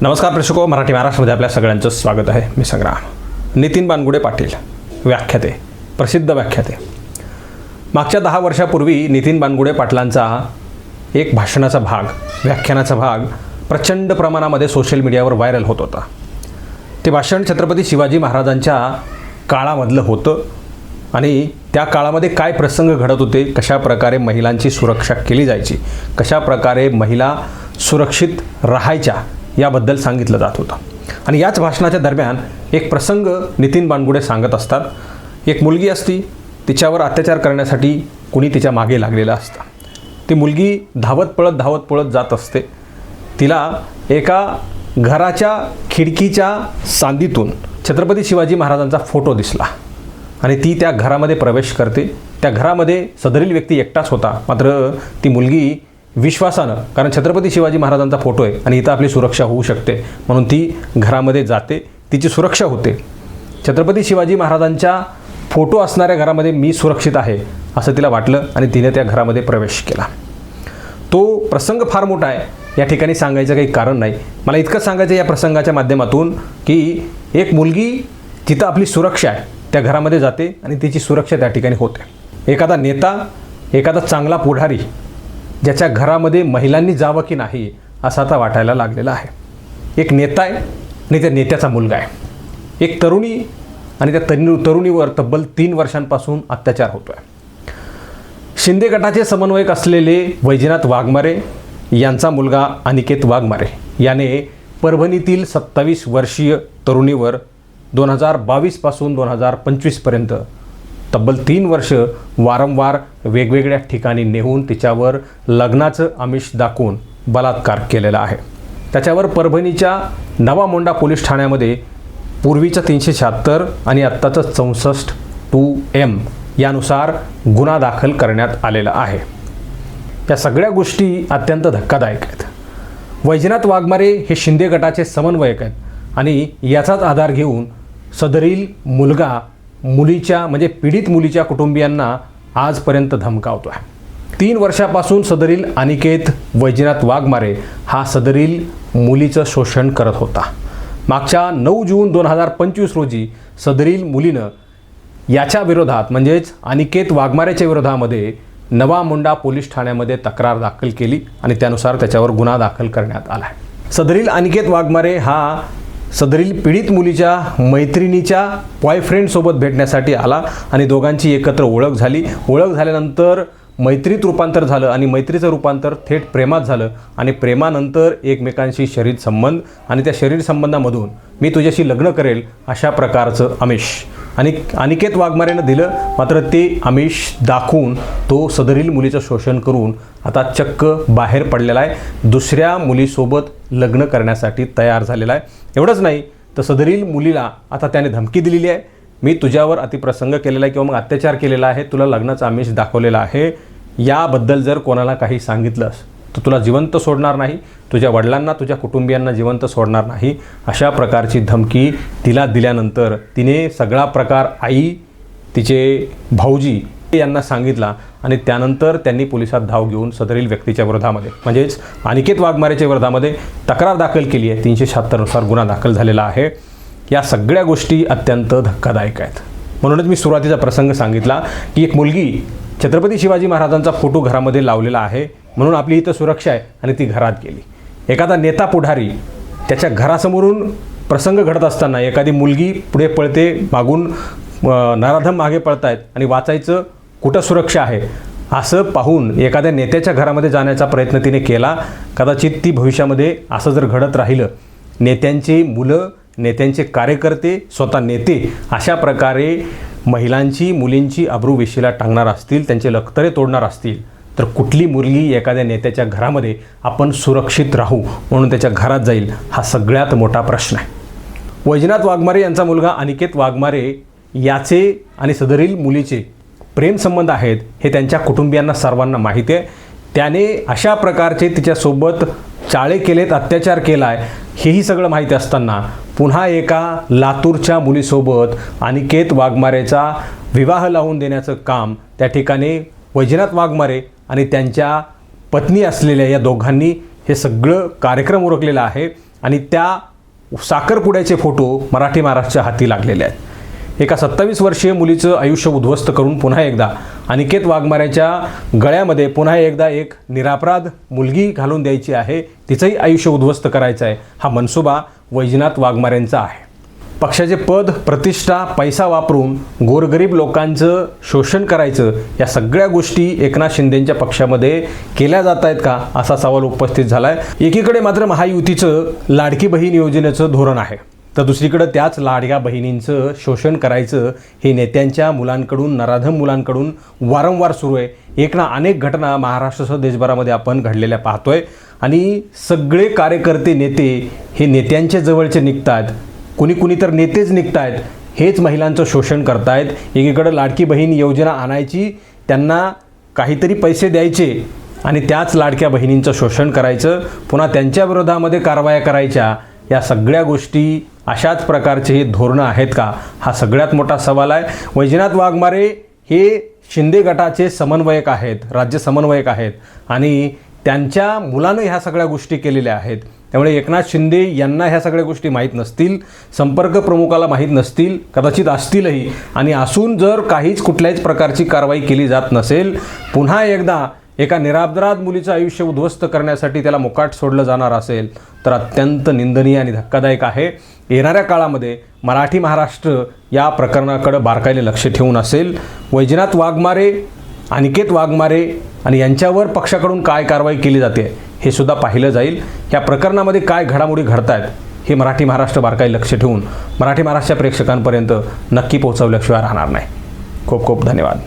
नमस्कार प्रेक्षको मराठी महाराष्ट्रामध्ये आपल्या सगळ्यांचं स्वागत आहे. मी संग्राम. नितीन बानगुडे पाटील. व्याख्याते. प्रसिद्ध व्याख्याते. मागच्या दहा वर्षापूर्वी नितीन बानगुडे पाटलांचा एक भाषणाचा भाग व्याख्यानाचा भाग प्रचंड प्रमाणामध्ये सोशल मीडियावर व्हायरल होत होता. ते भाषण छत्रपती शिवाजी महाराजांच्या काळामधलं होतं आणि त्या काळामध्ये काय प्रसंग घडत होते कशा प्रकारे महिलांची सुरक्षा केली जायची कशा प्रकारे महिला सुरक्षित राहायच्या याबद्दल सांगितलं जात होतं. आणि याच भाषणाच्या दरम्यान एक प्रसंग नितीन बानगुडे सांगत असतात. एक मुलगी असती तिच्यावर अत्याचार करण्यासाठी कुणी तिच्यामागे लागलेलं असतं. ती मुलगी धावत पळत धावत पळत जात असते. तिला एका घराच्या खिडकीच्या सांदीतून छत्रपती शिवाजी महाराजांचा फोटो दिसला. आणि ती त्या घरामध्ये प्रवेश करते. त्या घरामध्ये सदरील व्यक्ती एकटाच होता. मात्र ती मुलगी विश्वासानं कारण छत्रपती शिवाजी महाराजांचा फोटो आहे आणि इथं आपली सुरक्षा होऊ शकते म्हणून ती घरामध्ये जाते तिची सुरक्षा होते. छत्रपती शिवाजी महाराजांच्या फोटो असणाऱ्या घरामध्ये मी सुरक्षित आहे असं तिला वाटलं आणि तिने त्या घरामध्ये प्रवेश केला. तो प्रसंग फार मोठा आहे या ठिकाणी सांगायचं काही कारण नाही. मला इतकं सांगायचं या प्रसंगाच्या माध्यमातून की एक मुलगी जिथं आपली सुरक्षा आहे त्या घरामध्ये जाते आणि तिची सुरक्षा त्या ठिकाणी होते. एखादा नेता एखादा चांगला पुढारी ज्याच्या घरामध्ये महिलांनी जावं की नाही असं आता वाटायला लागलेलं आहे. एक नेता आहे आणि त्या नेत्याचा मुलगा आहे. एक तरुणी आणि त्या तरुणी तरुणीवर तब्बल तीन वर्षांपासून अत्याचार होतो आहे शिंदे गटाचे समन्वयक असलेले वैजनाथ वाघमारे यांचा मुलगा अनिकेत वाघमारे याने परभणीतील सत्तावीस वर्षीय तरुणीवर दोन हजार बावीसपासून दोन हजार पंचवीसपर्यंत तब्बल तीन वर्ष वारंवार वेगवेगळ्या ठिकाणी नेऊन तिच्यावर लग्नाचं आमिष दाखवून बलात्कार केलेला आहे. त्याच्यावर परभणीच्या नवा मोंडा पोलीस ठाण्यामध्ये पूर्वीचं तीनशे शहात्तर आणि आत्ताचं चौसष्ट टू एम यानुसार गुन्हा दाखल करण्यात आलेला आहे. या सगळ्या गोष्टी अत्यंत धक्कादायक आहेत. वैजनाथ वाघमारे हे शिंदे गटाचे समन्वयक आहेत आणि याचाच आधार घेऊन सदरील मुलगा मुलीच्या म्हणजे पीडित मुलीच्या कुटुंबियांना आजपर्यंत धमकावतो आहे तीन वर्षापासून सदरील अनिकेत वैजनाथ वाघमारे हा सदरील मुलीचं शोषण करत होता. मागच्या नऊ जून दोन हजार पंचवीस रोजी सदरील मुलीनं याच्या विरोधात म्हणजेच अनिकेत वाघमारेच्या विरोधामध्ये नवा मुंडा पोलीस ठाण्यामध्ये तक्रार दाखल केली आणि त्यानुसार त्याच्यावर गुन्हा दाखल करण्यात आला आहे सदरील अनिकेत वाघमारे हा सदरील पीडित मुलीच्या मैत्रिणीच्या बॉयफ्रेंडसोबत भेटण्यासाठी आला आणि दोघांची एकत्र ओळख झाली. ओळख झाल्यानंतर मैत्रीत रूपांतर झालं आणि मैत्रीचं रूपांतर थेट प्रेमात झालं आणि प्रेमानंतर एकमेकांशी शरीर संबंध आणि त्या शरीर संबंधामधून मी तुझ्याशी लग्न करेल अशा प्रकारचं आमिष आणि अनिकेत वाघमारेनं दिलं मात्र ते आमिष दाखवून तो सदरील मुलीचं शोषण करून आता चक्क बाहेर पडलेला आहे. दुसऱ्या मुलीसोबत लग्न करण्यासाठी तयार झालेला आहे. एवढंच नाही तर सदरील मुलीला आता त्याने धमकी दिलेली आहे. मी तुझ्यावर अतिप्रसंग केलेला आहे किंवा मग अत्याचार केलेला आहे तुला लग्नाचा आमिष दाखवलेला आहे. याबद्दल जर कोणाला काही सांगितलंस तर तुला जिवंत सोडणार नाही तुझ्या वडिलांना तुझ्या कुटुंबियांना जिवंत सोडणार नाही. अशा प्रकारची धमकी तिला दिल्यानंतर तिने सगळा प्रकार आई तिचे भाऊजी यांना सांगितला आणि त्यानंतर त्यांनी पोलिसात धाव घेऊन सदरील व्यक्तीच्या विरोधामध्ये म्हणजेच अनिकेत वाघमारेच्या विरोधामध्ये तक्रार दाखल केली आहे. तीनशे शहात्तरनुसार गुन्हा दाखल झालेला आहे. या सगळ्या गोष्टी अत्यंत धक्कादायक आहेत. म्हणूनच मी सुरुवातीचा प्रसंग सांगितला की एक मुलगी छत्रपती शिवाजी महाराजांचा फोटो घरामध्ये लावलेला आहे. म्हणून आपली इथं सुरक्षा आहे आणि ती घरात गेली. एखादा नेता पुढारी त्याच्या घरासमोरून प्रसंग घडत असताना एखादी मुलगी पुढे पळते मागून नराधम मागे पळतायत आणि वाचायचं कुठं सुरक्षा आहे असं पाहून एखाद्या नेत्याच्या घरामध्ये जाण्याचा प्रयत्न तिने केला. कदाचित ती भविष्यामध्ये असं जर घडत राहिलं नेत्यांची मुलं नेत्यांचे कार्यकर्ते स्वतः नेते अशा प्रकारे महिलांची मुलींची अब्रू वेशीला टांगणार असतील त्यांचे लखतरे तोडणार असतील तर कुठली मुलगी एखाद्या नेत्याच्या घरामध्ये आपण सुरक्षित राहू म्हणून त्याच्या घरात जाईल हा सगळ्यात मोठा प्रश्न आहे. वैजनाथ वाघमारे यांचा मुलगा अनिकेत वाघमारे याचे आणि सदरील मुलीचे प्रेमसंबंध आहेत हे त्यांच्या कुटुंबियांना सर्वांना माहिती आहे. त्याने अशा प्रकारचे तिच्यासोबत चाळे केलेत अत्याचार केला आहे हेही सगळं माहिती असताना पुन्हा एका लातूरच्या मुलीसोबत अनिकेत वाघमारेचा विवाह लावून देण्याचं काम त्या ठिकाणी वैजनाथ वाघमारे आणि त्यांच्या पत्नी असलेल्या या दोघांनी हे सगळं कार्यक्रम उरकलेला आहे. आणि त्या साखरपुड्याचे फोटो मराठी महाराष्ट्राच्या हाती लागलेले आहेत. एका सत्तावीस वर्षीय मुलीचं आयुष्य उद्ध्वस्त करून पुन्हा एकदा अनिकेत वाघमाऱ्याच्या गळ्यामध्ये पुन्हा एकदा एक निरापराध मुलगी घालून द्यायची आहे. तिचंही आयुष्य उद्ध्वस्त करायचं आहे. हा मनसुबा वैजनाथ वाघमाऱ्यांचा आहे. पक्षाचे पद प्रतिष्ठा पैसा वापरून गोरगरीब लोकांचं शोषण करायचं या सगळ्या गोष्टी एकनाथ शिंदेंच्या पक्षामध्ये केल्या जात आहेत का असा सवाल उपस्थित झाला आहे एकीकडे मात्र महायुतीचं लाडकी बहीण योजनेचं धोरण आहे तर दुसरीकडं त्याच लाडक्या बहिणींचं शोषण करायचं हे नेत्यांच्या मुलांकडून नराधम मुलांकडून वारंवार सुरू आहे. एक ना अनेक घटना महाराष्ट्रासह देशभरामध्ये आपण घडलेल्या पाहतोय. आणि सगळे कार्यकर्ते नेते हे नेत्यांच्या जवळचे निघतात कुणी कुणी तर नेतेच निघत आहेत हेच महिलांचं शोषण करतायत. एकीकडं लाडकी बहीण योजना आणायची त्यांना काहीतरी पैसे द्यायचे आणि त्याच लाडक्या बहिणींचं शोषण करायचं पुन्हा त्यांच्या विरोधामध्ये कारवाया करायच्या या सगळ्या गोष्टी अशाच प्रकारचे हे धोरणं आहेत का? हा सगळ्यात मोठा सवाल आहे. वैजनाथ वाघमारे हे शिंदे गटाचे समन्वयक आहेत राज्य समन्वयक आहेत आणि त्यांच्या मुलानं ह्या सगळ्या गोष्टी केलेल्या आहेत. त्यामुळे एकनाथ शिंदे यांना ह्या सगळ्या गोष्टी माहीत नसतील संपर्क प्रमुखाला माहीत नसतील कदाचित असतीलही. आणि असून जर काहीच कुठल्याच प्रकारची कारवाई केली जात नसेल पुन्हा एकदा एका निरापराध मुलीचं आयुष्य उद्ध्वस्त करण्यासाठी त्याला मुकाट सोडलं जाणार असेल तर अत्यंत निंदनीय आणि धक्कादायक आहे. येणाऱ्या काळामध्ये मराठी महाराष्ट्र या प्रकरणाकडं बारकाईने लक्ष ठेवून असेल. वैजनाथ वाघमारे अनिकेत वाघमारे आणि यांच्यावर पक्षाकडून काय कारवाई केली जाते? हे सुद्धा पाहिलं जाईल. या प्रकरणामध्ये काय घडामोडी घडत आहेत हे मराठी महाराष्ट्र बारकाई लक्ष ठेवून मराठी महाराष्ट्र प्रेक्षकांपर्यंत नक्की पोहोचवल्याशिवाय राहणार नाही. खूप खूप धन्यवाद.